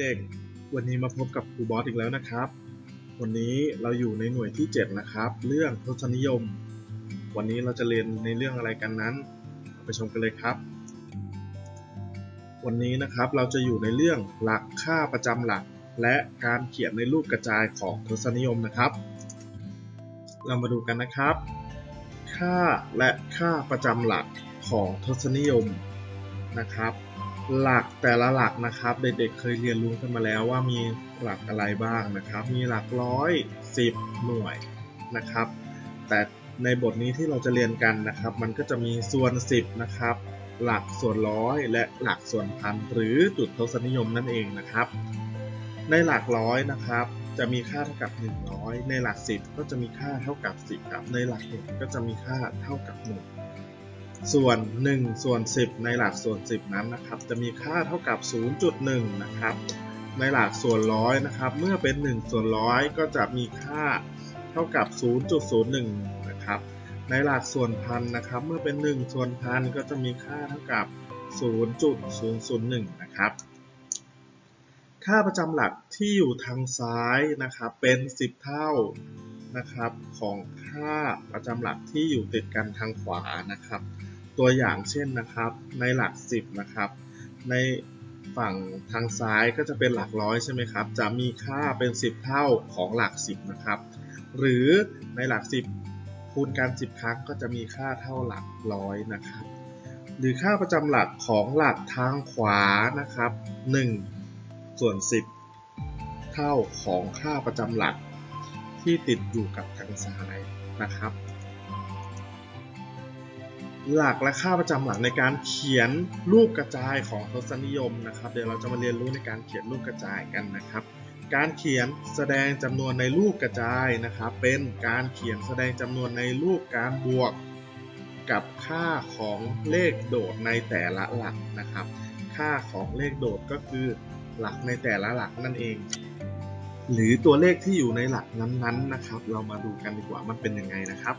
เด็กๆ วันนี้มาพบกับครูบอสอีกแล้วนะครับ วันนี้เราอยู่ในหน่วยที่ 7 นะครับ เรื่องทศนิยม วันนี้เราจะเรียนในเรื่องอะไรกันนั้น ไปชมกันเลยครับ วันนี้นะครับเราจะอยู่ในเรื่องหลักค่าประจำหลัก และการเขียนในรูปกระจายของทศนิยมนะครับ เรามาดูกันนะครับ ค่าและค่าประจำหลักของทศนิยมนะครับ หลักแต่ละหลักนะครับ เด็กๆเคยเรียนรู้กันมาแล้วว่ามีหลักอะไรบ้างนะครับ มีหลักร้อยสิบหน่วยนะครับ แต่ในบทนี้ที่เราจะเรียนกันนะครับ มันก็จะมีส่วน 10 นะครับ หลักส่วนร้อยและหลักส่วนพันหรือจุดทศนิยมนั่นเองนะครับ ในหลักร้อยนะครับ จะมีค่าเท่ากับ 100 ในหลัก 10 ก็จะมีค่าเท่ากับ 10 ครับ ในหลักหนึ่งก็จะมีค่าเท่ากับ 1 ส่วน 1 ส่วน 10 ในหลักส่วน 10 นั้นนะครับ จะมีค่าเท่ากับ 0.1 นะครับ ในหลักส่วนร้อยนะครับ เมื่อเป็น 1 ส่วนร้อยก็จะมีค่าเท่ากับ 0.01 นะครับ ในหลักส่วนพันนะครับ เมื่อเป็น 1 ส่วนพันก็จะมีค่าเท่ากับ 0.001 นะครับ ค่าประจำหลักที่อยู่ทางซ้ายนะครับ เป็น 10 เท่านะครับของค่าประจำหลักที่อยู่ติดกันทางขวานะครับ ตัวอย่างเช่นนะครับ ในหลัก 10 นะครับ ในฝั่งทางซ้ายก็จะเป็นหลักร้อยใช่ไหมครับ จะมีค่าเป็น 10 เท่าของหลัก 10 นะครับ หรือในหลัก 10 คูณกัน 10 ครั้งก็จะมีค่าเท่าหลักร้อยนะครับ หรือค่าประจำหลักของหลักทางขวานะครับ 1 ส่วน 10 เท่าของค่าประจำหลักที่ติดอยู่กับทางซ้ายนะครับ หลักและค่าประจำหลักในการเขียนรูปกระจายของทศนิยมนะครับ เดี๋ยวเราจะมาเรียนรู้ในการเขียนรูปกระจายกันนะครับ การเขียนแสดงจำนวนในรูปกระจายนะครับ เป็นการเขียนแสดงจำนวนในรูปการบวก กับค่าของเลขโดดในแต่ละหลักนะครับ ค่าของเลขโดดก็คือหลักในแต่ละหลักนั่นเอง หรือตัวเลขที่อยู่ในหลักนั้นๆนะครับ เรามาดูกันดีกว่ามันเป็นยังไงนะครับ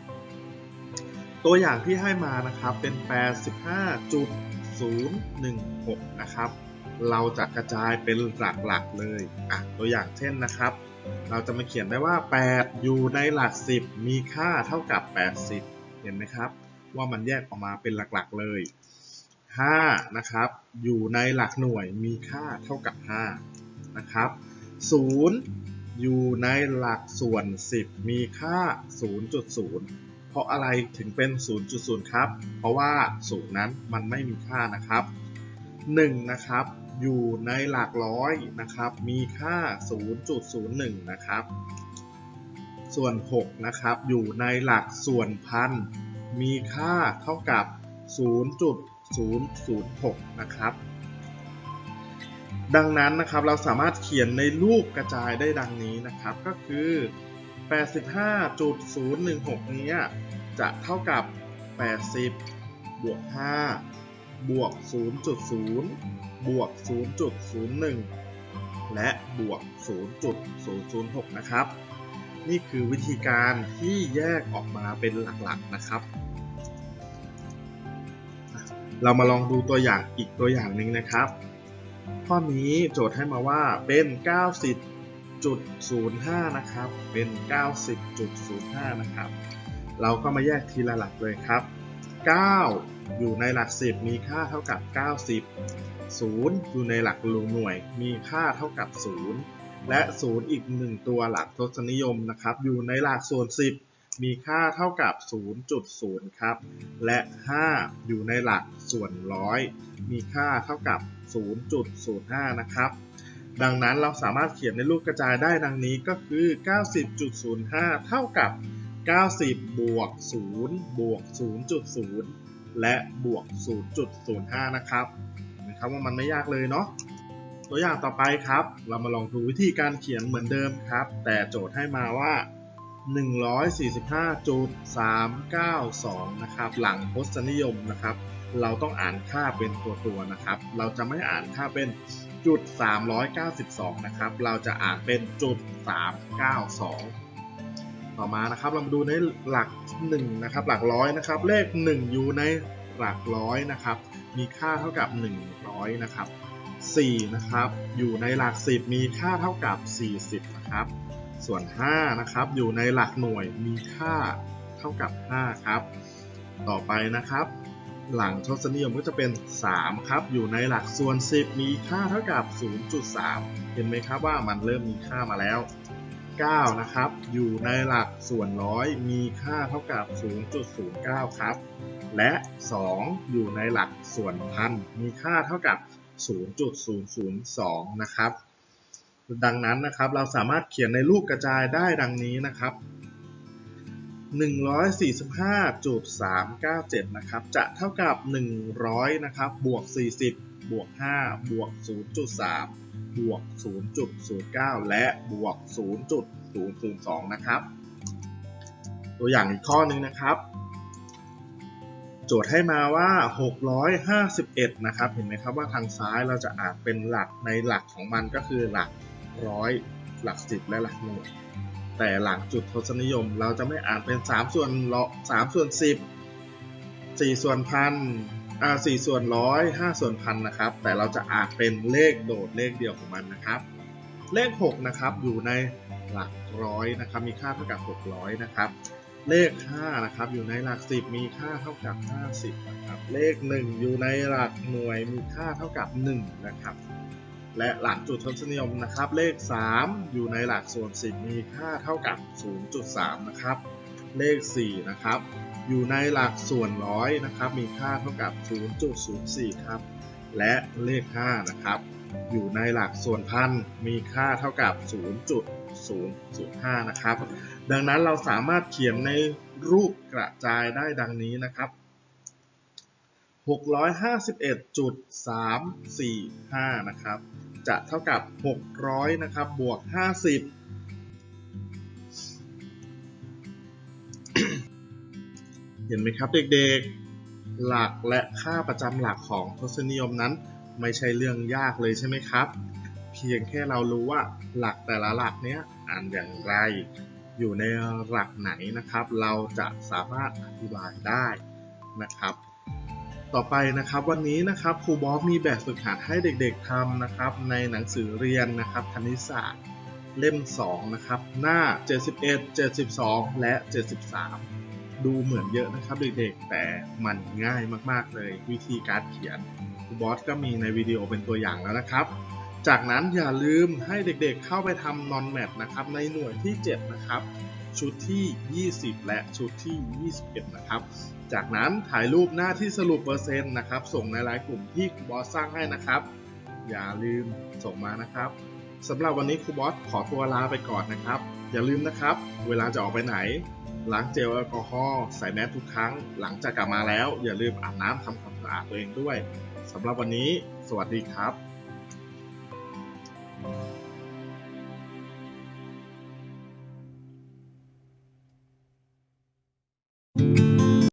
ตัวอย่างที่ให้มานะครับเป็น 85.016 นะครับ เราจะกระจายเป็นหลักๆเลยอะตัวอย่างเช่นนะครับ เราจะมาเขียนได้ว่า 8 อยู่ในหลัก 10 มีค่าเท่ากับ 80 เห็นไหมครับ ว่ามันแยกออกมาเป็นหลักๆเลย 5 นะครับ อยู่ในหลักหน่วยมีค่าเท่ากับ 5 นะครับ 0 อยู่ในหลักส่วน 10 มีค่า 0.0 ราะอะไรถึงเป็น 0.0 ครับ เพราะว่า0นั้นมันไม่มีค่านะครับ 1 นะครับ อยู่ในหลักร้อยนะครับ มีค่า 0.01 นะครับ ส่วน 6 นะครับ อยู่ในหลักส่วนพัน มีค่าเท่ากับ 0.006 นะครับดังนั้นนะครับเราสามารถเขียนในรูปกระจายได้ดังนี้นะครับ ก็คือ 85.016 นี้ จะเท่ากับ 80 บวก 5 บวก 0.0 บวก 0.01 และบวก 0.006 นะครับ นี่คือวิธีการที่แยกออกมาเป็นหลักๆนะครับ เรามาลองดูตัวอย่างอีกตัวอย่างหนึ่งนะครับ ข้อนี้โจทย์ให้มาว่าเป็น 90.05 นะครับ เป็น 90.05 นะครับ เราก็มาแยกทีละหลักเลยครับ 9 อยู่ในหลัก 10 มีค่าเท่ากับ 90 0 อยู่ในหลักหน่วย มีค่าเท่ากับ 0 และ 0 อีก 1 ตัวหลักทศนิยมนะครับ อยู่ในหลักส่วน 10 มีค่าเท่ากับ 0.0 ครับ และ 5 อยู่ในหลักส่วนร้อยมีค่าเท่ากับ 0.05 นะครับ ดังนั้นเราสามารถเขียนในรูปกระจายได้ดังนี้ก็คือ 90.05 เท่ากับ 90 บวก 0 บวก 0.0 และบวก 0.05 นะครับนะครับว่ามันไม่ยากเลยเนาะ ตัวอย่างต่อไปครับ เรามาลองดูวิธีการเขียนเหมือนเดิมครับ แต่โจทย์ให้มาว่า 145.392 นะครับ หลังพจนิยมนะครับ เราต้องอ่านค่าเป็นตัวตัวนะครับ เราจะไม่อ่านค่าเป็นจุด392 นะครับ เราจะอ่านเป็นจุด392 ต่อมานะครับ เรามาดูในหลัก1นะครับ หลักร้อยนะครับ เลข 1 อยู่ในหลักร้อยนะครับ มีค่าเท่ากับ 100 นะครับ 4 นะครับ อยู่ในหลัก 10 มีค่าเท่ากับ 40 นะครับ ส่วน 5 นะครับ อยู่ในหลักหน่วย มีค่าเท่ากับ 5 ครับ ต่อไปนะครับ หลังทศนิยมก็จะเป็น 3 ครับ อยู่ในหลักส่วน 10 มีค่าเท่ากับ 0.3 เห็นไหมครับว่ามันเริ่มมีค่ามาแล้ว 9 นะครับ อยู่ในหลักส่วนร้อยมีค่าเท่ากับ 0.09 ครับ และ 2 อยู่ในหลักส่วนพันมีค่าเท่ากับ 0.002 นะครับ ดังนั้นนะครับเราสามารถเขียนในรูปกระจายได้ดังนี้นะครับ 145.397 นะครับ จะเท่ากับ 100 นะครับ บวก 40 บวก 5 บวก 0.3 บวก 0.09 และบวก 0.002 นะครับ ตัวอย่างอีกข้อหนึ่งนะครับ โจทย์ให้มาว่า 651 นะครับ เห็นไหมครับว่าทางซ้ายเราจะอ่านเป็นหลักในหลักของมันก็คือหลักร้อยหลักสิบและหลักหน่วยแต่หลังจุดทศนิยมเราจะไม่อ่านเป็น 3 ส่วนละ3ส่วน 10 4 ส่วนพัน อ่า4ส่วนร้อย5ส่วนพันนะครับ แต่เราจะอ่านเป็นเลขโดดเลขเดียวของมันนะครับ เลข 6 นะครับ อยู่ในหลักร้อยนะครับ มีค่าเท่ากับ 600 นะครับ เลข 5 นะครับ อยู่ในหลัก 10 มีค่าเท่ากับ 50 นะครับ เลข 1 อยู่ในหลักหน่วย มีค่าเท่ากับ 1 นะครับ และหลังจุดทศนิยมนะครับ เลข 3 อยู่ในหลักส่วน 10 มีค่าเท่ากับ 0.3 นะครับ เลข 4 นะครับ อยู่ในหลักส่วนร้อยนะครับมีค่าเท่ากับ 0.04 ครับ และเลข 5 นะครับ อยู่ในหลักส่วนพันมีค่าเท่ากับ 0.005 นะครับ ดังนั้นเราสามารถเขียนในรูปกระจายได้ดังนี้นะครับ651.345 นะครับ จะเท่ากับ 600 นะครับ บวก 50 เห็นไหมครับเด็กๆ หลักและค่าประจำหลักของทศนิยมนั้น ไม่ใช่เรื่องยากเลยใช่ไหมครับ เพียงแค่เรารู้ว่าหลักแต่ละหลักเนี้ยอ่านอย่างไร อยู่ในหลักไหนนะครับ เราจะสามารถอธิบายได้นะครับ ต่อไปนะครับวันนี้นะครับครูบอสมีแบบฝึกหัดให้เด็กๆทำนะครับ ในหนังสือเรียนนะครับคณิตศาสตร์เล่ม 2 นะครับ หน้า 71 72 และ 73 ดูเหมือนเยอะนะครับเด็กๆแต่มันง่ายมากๆเลยวิธีการเขียนครูบอสก็มีในวิดีโอเป็นตัวอย่างแล้วนะครับ จากนั้นอย่าลืมให้เด็กๆเข้าไปทำนอนแมทนะครับในหน่วยที่ 7 นะครับ ชุดที่ 20 และชุดที่ 21 นะครับ จากนั้นถ่ายรูปหน้าที่สรุปเปอร์เซ็นต์นะครับ ส่งในไลน์กลุ่มที่ครูบอสสร้างให้นะครับ อย่าลืมส่งมานะครับสำหรับวันนี้ครูบอสขอตัวลาไปก่อนนะครับ อย่าลืมนะครับ เวลาจะออกไปไหน ล้างเจลแอลกอฮอล์ใส่แมสทุกครั้ง หลังจากกลับมาแล้ว อย่าลืมอาบน้ำทำความสะอาดตัวเองด้วยสำหรับวันนี้ สวัสดีครับ